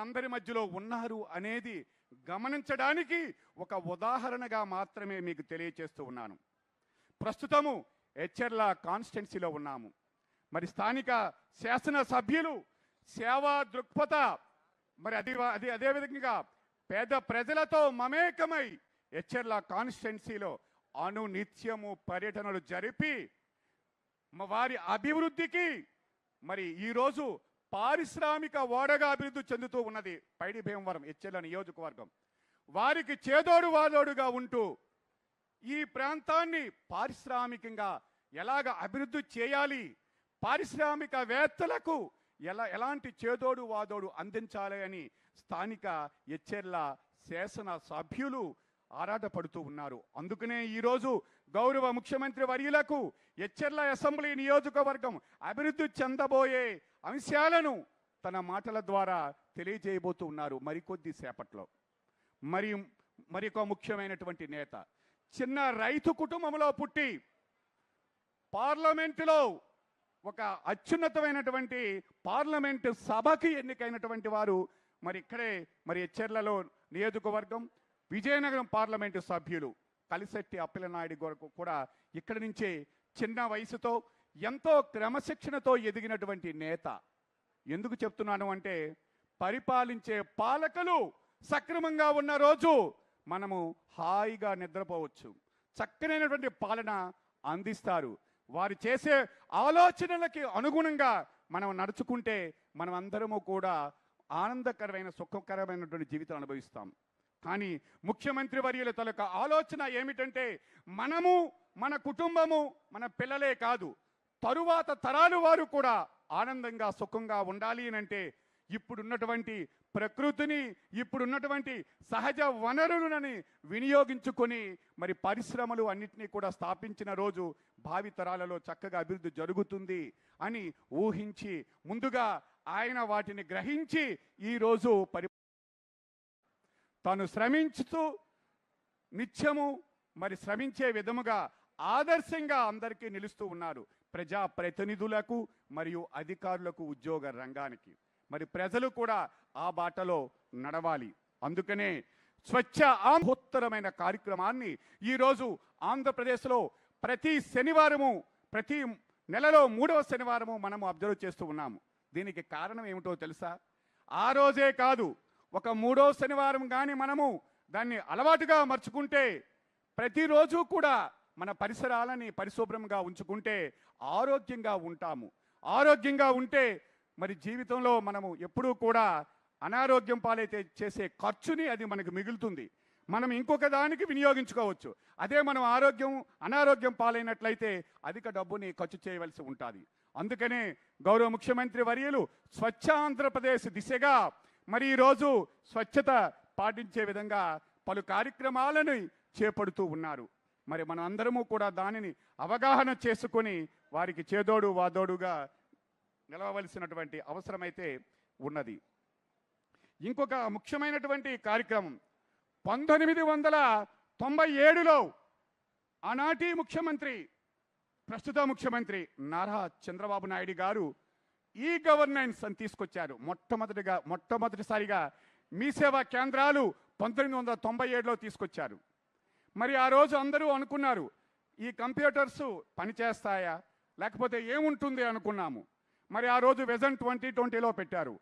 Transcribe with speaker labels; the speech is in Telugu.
Speaker 1: మనందరి మధ్యలో ఉన్నారు అనేది గమనించడానికి ఒక ఉదాహరణగా మాత్రమే మీకు తెలియచేస్తూ ఉన్నాను. ప్రస్తుతము హెచ్ఎర్ల కాన్స్టెన్సీలో ఉన్నాము. మరి స్థానిక శాసన సభ్యులు సేవా దృక్పథ మరి అది అది అదేవిధంగా పేద ప్రజలతో మమేకమై హెచ్ఎర్ల కాన్స్టెన్సీలో అనునిత్యము పర్యటనలు జరిపి వారి అభివృద్ధికి మరి ఈరోజు పారిశ్రామిక ఓడగా అభివృద్ధి చెందుతూ ఉన్నది పైడి భీమవరం హెచ్ఎల్ నియోజకవర్గం. వారికి చేదోడు వాదోడుగా ఉంటూ ఈ ప్రాంతాన్ని పారిశ్రామికంగా ఎలాగ అభివృద్ధి చేయాలి పారిశ్రామికవేత్తలకు ఎలా ఎలాంటి చేదోడు వాదోడు అందించాలి అని స్థానిక ఎచ్చెర్ల శాసన సభ్యులు ఆరాటపడుతూ ఉన్నారు. అందుకనే ఈరోజు గౌరవ ముఖ్యమంత్రి వర్యులకు ఎచ్చెర్ల అసెంబ్లీ నియోజకవర్గం అభివృద్ధి చెందబోయే అంశాలను తన మాటల ద్వారా తెలియజేయబోతూ ఉన్నారు మరికొద్ది సేపట్లో. మరి మరొక ముఖ్యమైనటువంటి నేత. చిన్న రైతు కుటుంబంలో పుట్టి పార్లమెంటులో ఒక అత్యున్నతమైనటువంటి పార్లమెంట్ సభకి ఎన్నికైనటువంటి వారు మరి ఇక్కడే మరి ఎచ్చెర్లలో నియోజకవర్గం విజయనగరం పార్లమెంటు సభ్యులు. కలిశెట్టి అప్పిలనాయుడు కొరకు కూడా ఇక్కడి నుంచే చిన్న వయసుతో ఎంతో క్రమశిక్షణతో ఎదిగినటువంటి నేత. ఎందుకు చెప్తున్నాను అంటే పరిపాలించే పాలకులు సక్రమంగా ఉన్న రోజు మనము హాయిగా నిద్రపోవచ్చు. చక్కనైనటువంటి పాలన అందిస్తారు. వారు చేసే ఆలోచనలకి అనుగుణంగా మనం నడుచుకుంటే మనం అందరము కూడా ఆనందకరమైన సుఖకరమైనటువంటి జీవితం అనుభవిస్తాం. కానీ ముఖ్యమంత్రి వర్యుల తలక ఆలోచన ఏమిటంటే మనము మన కుటుంబము మన పిల్లలే కాదు తరువాత తరాలు వారు కూడా ఆనందంగా సుఖంగా ఉండాలి అని అంటే ఇప్పుడున్నటువంటి ప్రకృతిని ఇప్పుడున్నటువంటి సహజ వనరులని వినియోగించుకొని మరి పరిశ్రమలు అన్నిటినీ కూడా స్థాపించిన రోజు భావితరాలలో చక్కగా అభివృద్ధి జరుగుతుంది అని ఊహించి ముందుగా ఆయన వాటిని గ్రహించి ఈరోజు పరి తాను శ్రమించుతూ నిత్యము మరి శ్రమించే విధముగా ఆదర్శంగా అందరికీ నిలుస్తూ ఉన్నారు. ప్రజా ప్రతినిధులకు మరియు అధికారులకు ఉద్యోగ రంగానికి. మరి ప్రజలు కూడా ఆ బాటలో నడవాలి. అందుకనే స్వచ్ఛ ఆంభోత్తరమైన కార్యక్రమాన్ని ఈరోజు ఆంధ్రప్రదేశ్లో ప్రతి శనివారము ప్రతి నెలలో మూడవ శనివారము మనము అబ్జర్వ్ చేస్తూ ఉన్నాము. దీనికి కారణం ఏమిటో తెలుసా? ఆ రోజే కాదు. ఒక మూడో శనివారం కానీ మనము దాన్ని అలవాటుగా మర్చుకుంటే ప్రతిరోజు కూడా మన పరిసరాలని పరిశుభ్రంగా ఉంచుకుంటే ఆరోగ్యంగా ఉంటాము. ఆరోగ్యంగా ఉంటే మరి జీవితంలో మనము ఎప్పుడూ కూడా అనారోగ్యం పాలైతే చేసే ఖర్చుని అది మనకు మిగులుతుంది. మనం ఇంకొక దానికి వినియోగించుకోవచ్చు. అదే మనం ఆరోగ్యం అనారోగ్యం పాలైనట్లయితే అధిక డబ్బుని ఖర్చు చేయవలసి ఉంటుంది. అందుకనే గౌరవ ముఖ్యమంత్రి వర్యులు స్వచ్ఛ ఆంధ్రప్రదేశ్ దిశగా మరి ఈరోజు స్వచ్ఛత పాటించే విధంగా పలు కార్యక్రమాలను చేపడుతూ ఉన్నారు. మరి మనం అందరము కూడా దానిని అవగాహన చేసుకొని వారికి చేదోడు వాదోడుగా నిలవవలసినటువంటి అవసరమైతే ఉన్నది. ఇంకొక ముఖ్యమైనటువంటి కార్యక్రమం పంతొమ్మిది వందల తొంభై ఏడులో ఆనాటి ముఖ్యమంత్రి ప్రస్తుత ముఖ్యమంత్రి నారా చంద్రబాబు నాయుడు గారు ఈ గవర్నెన్స్ అని తీసుకొచ్చారు. మొట్టమొదటిగా మొట్టమొదటిసారిగా మీ సేవా కేంద్రాలు పంతొమ్మిది వందల తొంభై ఏడులో తీసుకొచ్చారు. మరి ఆ రోజు అందరూ అనుకున్నారు ఈ కంప్యూటర్స్ పనిచేస్తాయా? లేకపోతే ఏముంటుంది అనుకున్నాము. మరి ఆ రోజు వెజన్ ట్వంటీ ట్వంటీలో పెట్టారు.